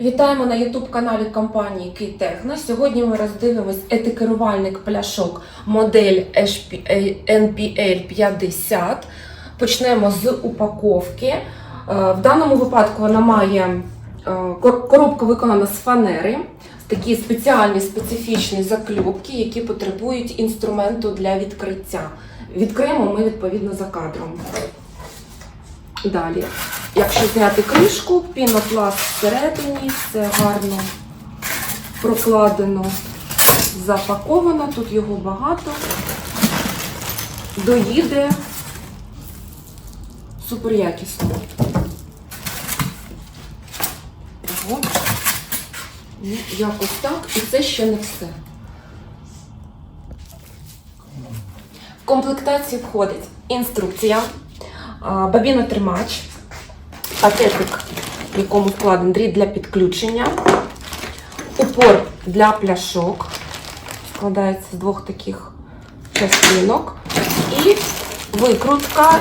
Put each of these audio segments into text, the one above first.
Вітаємо на youtube каналі компанії Кейтехно. Сьогодні ми роздивимось етикерувальник пляшок модель NPL 50. Почнемо з упаковки. Е, В даному випадку вона має е, кор- коробка виконана з фанери, такі спеціальні специфічні закльопки, які потребують інструменту для відкриття. Відкриємо ми відповідно за кадром. Далі, якщо зняти кришку, пінопласт всередині, все гарно прокладено, запаковано, тут його багато. Доїде супер якісно. Ого. Ну, якось так, і це ще не все. В комплектації входить інструкція, бабінотримач, пакетик, в якому вкладений дріт для підключення, упор для пляшок, складається з двох таких частинок, і викрутка,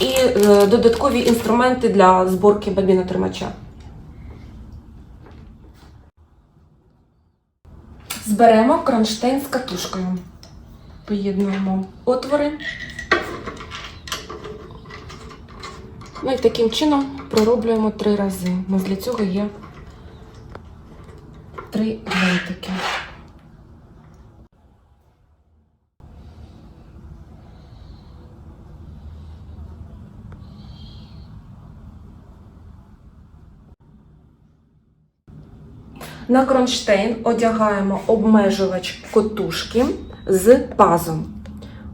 і е, додаткові інструменти для зборки бабінотримача. Зберемо кронштейн з катушкою. Поєднуємо отвори. Ну і таким чином пророблюємо три рази. У нас для цього є три гвинтики. На кронштейн одягаємо обмежувач котушки з пазом.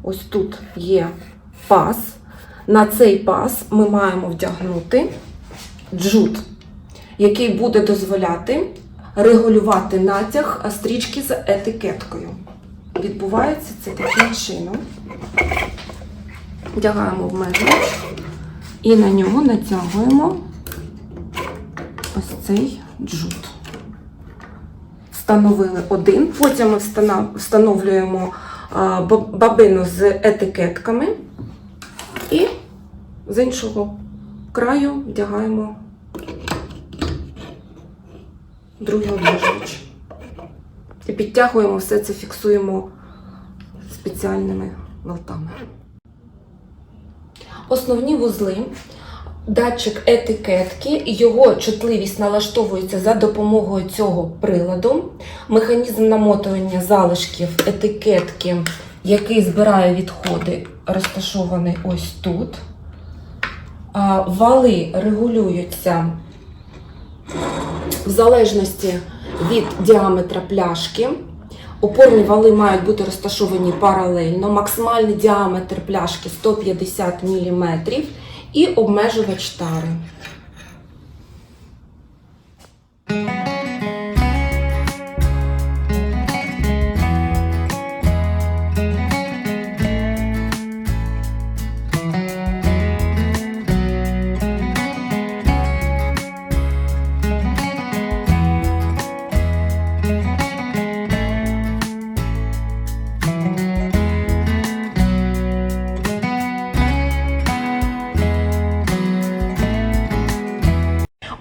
Ось тут є паз. На цей паз ми маємо вдягнути джут, який буде дозволяти регулювати натяг стрічки з етикеткою. Відбувається це таким чином. Вдягаємо обмежувач і на нього натягуємо ось цей джут. Встановили один, потім ми встановлюємо бабину з етикетками. І з іншого краю вдягаємо другий обмежувач. І підтягуємо все це, фіксуємо спеціальними болтами. Основні вузли. Датчик етикетки, його чутливість налаштовується за допомогою цього приладу. Механізм намотування залишків етикетки, який збирає відходи, розташований ось тут. Вали регулюються в залежності від діаметра пляшки. Опорні вали мають бути розташовані паралельно. Максимальний діаметр пляшки 150 мм і обмежувач тари.